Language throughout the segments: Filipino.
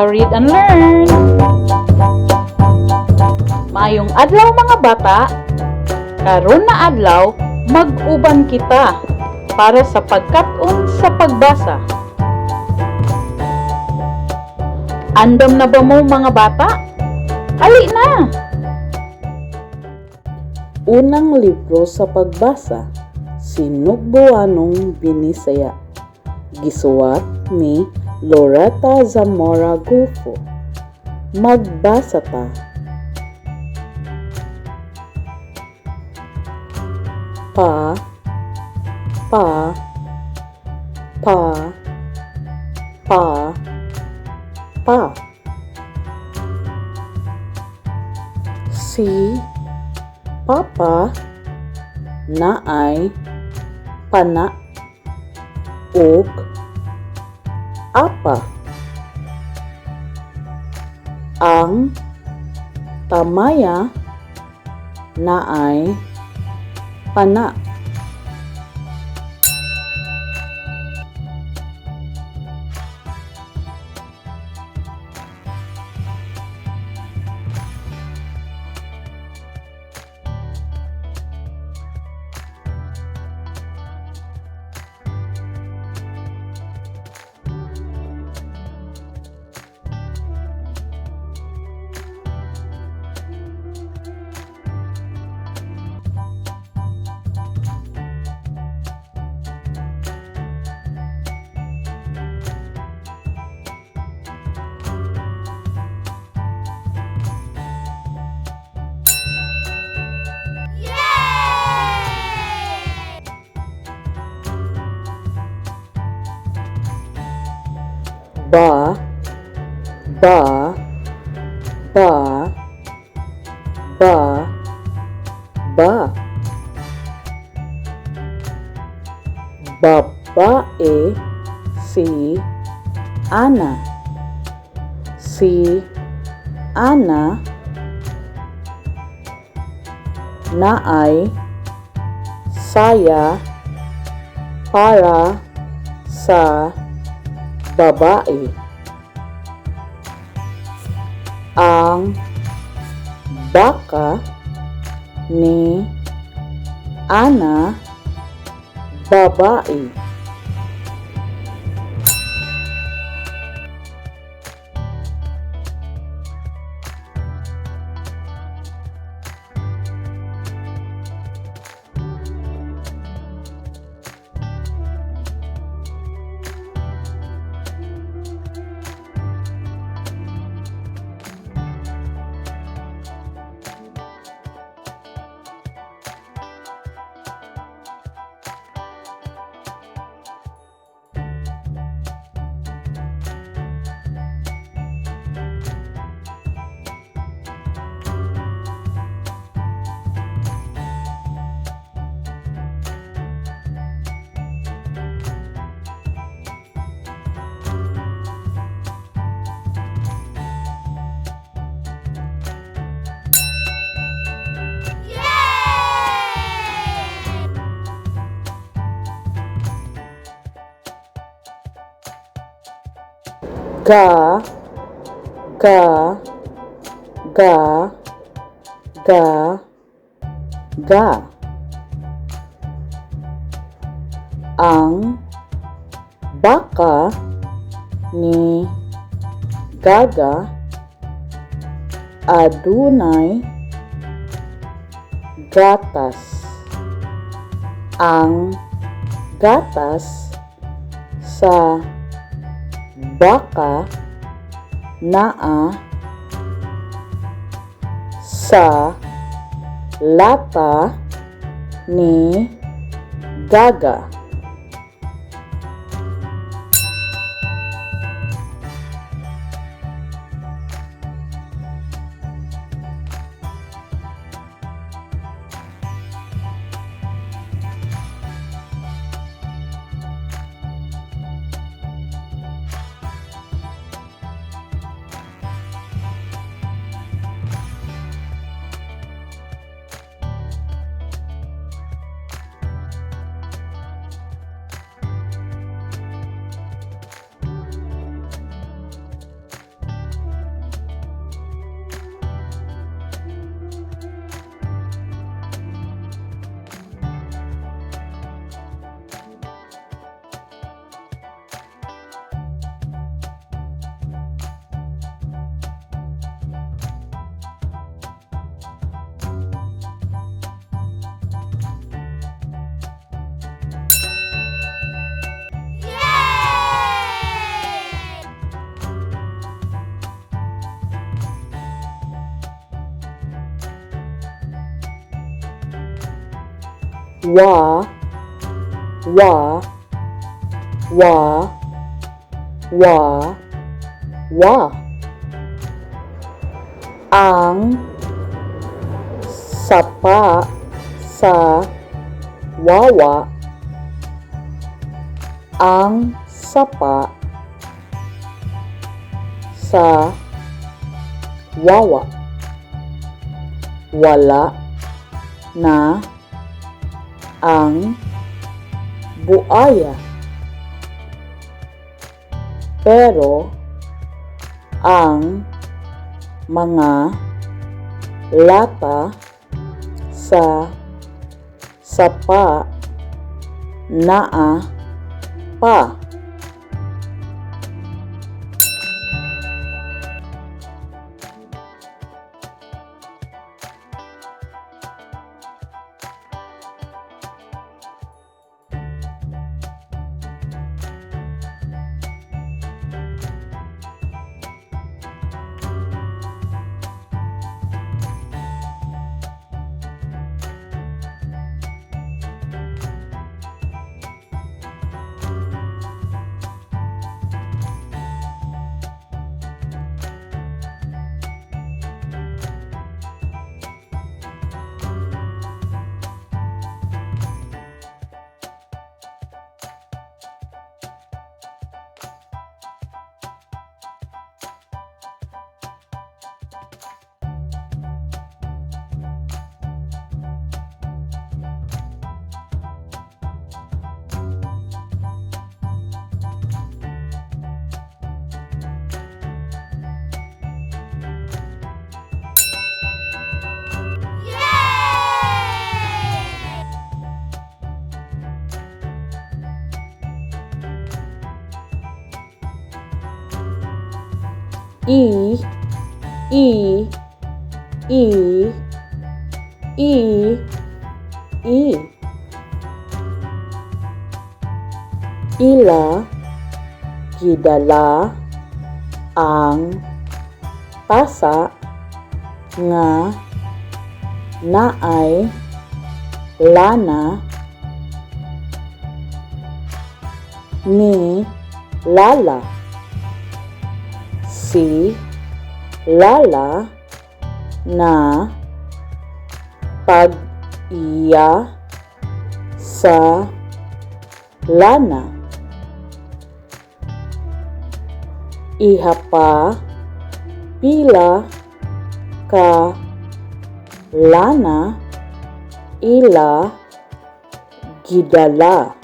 sa Read and Learn. Maayong adlaw mga bata. Karon na adlaw, mag-uban kita para sa pagkat-on sa pagbasa. Andam na ba mo mga bata? Ali na! Unang libro sa pagbasa, Sinugbuanong Binisaya. Gisuwat ni Loretta Zamora Gulfo. Magbasa ta. Pa, pa, pa, pa, pa. Si. Papa. Na ay pana. Ug apa. Ang tamaya na ay pana. Ba ba ba ba ba. Babae si Ana. Si Ana na ay saya para sa babae. Ang baka ni Ana babae. Ga. Ga. Ga. Ga. Ga. Ang baka ni Gaga adunay gatas. Ang gatas sa baka naa sa lata ni Gaga. Wa wa wa wa wa. Ang sapa sa wawa ang sapa sa wawa wala na ang buaya. Pero ang mga lata sa sapa naa pa i i i i i ila gidala ang tasa nga naay lana ni Lala si Lala na pag-iya sa lana. Iha pa pila ka lana ila gidala.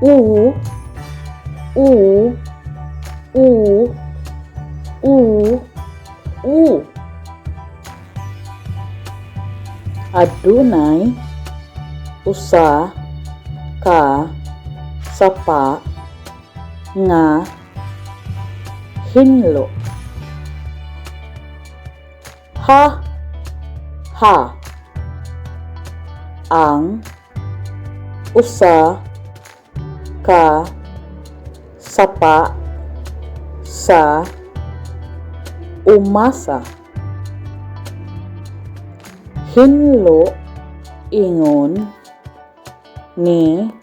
U U U U U. Adunay usa ka sapa nga hinlo. Ha ha. Ang usa ka sapa sa umasa. Hinlo ingon ni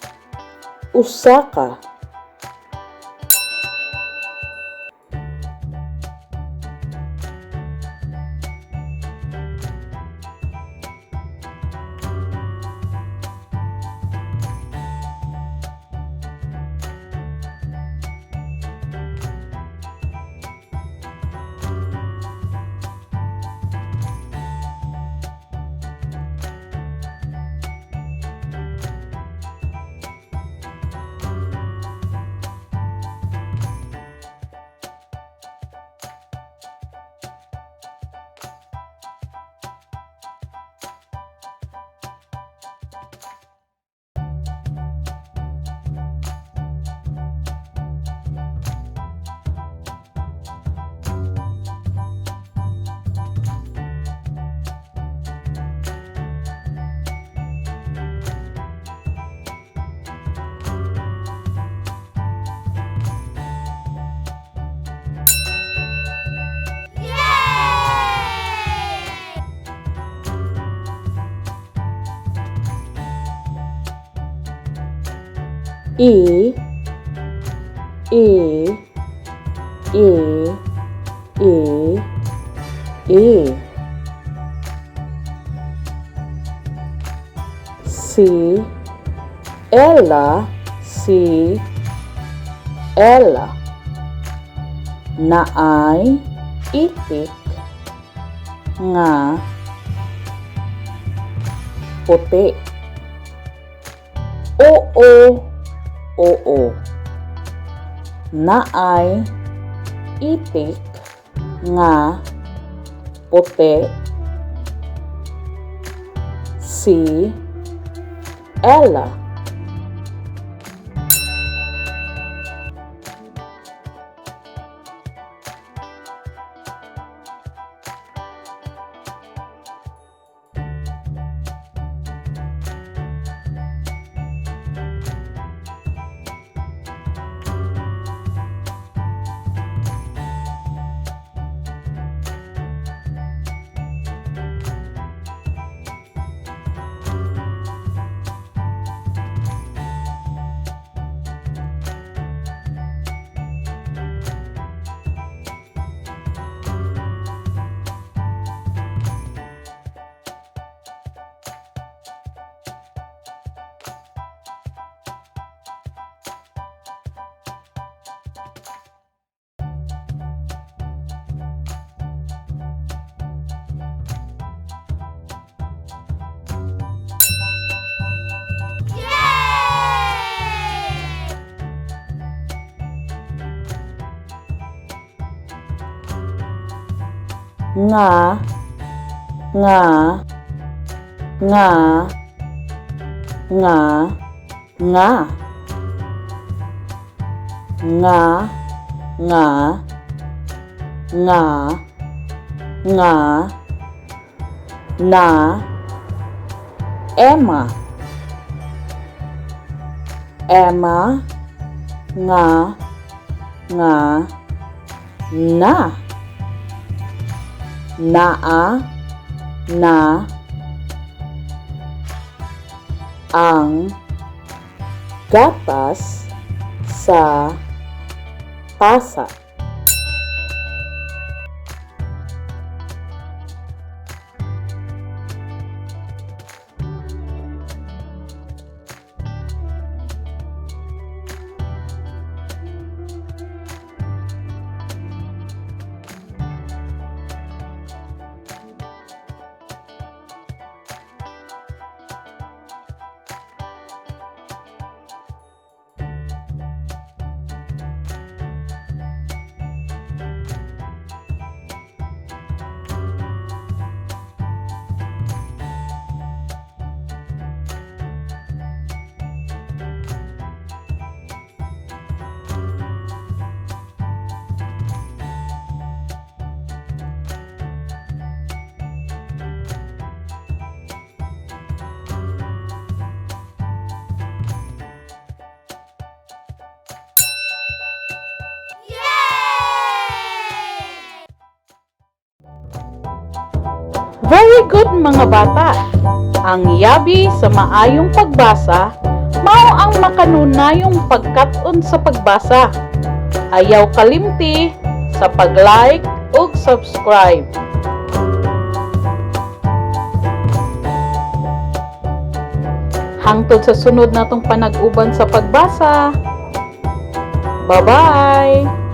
usaka. E E E E E. C ela si ela na ay itik nga puti. Oo oo. Naay itik nga puti si Ella nga nga nga nga nga nga nga nga nga na Emma Emma nga nga na naa na ang gatas sa tasa. Very good mga bata. Ang yabi sa maayong pagbasa mao ang makanunayong pagkat-on sa pagbasa. Ayaw kalimti sa pag-like ug subscribe. Hangtod sa sunod natong panag-uban sa pagbasa. Bye-bye!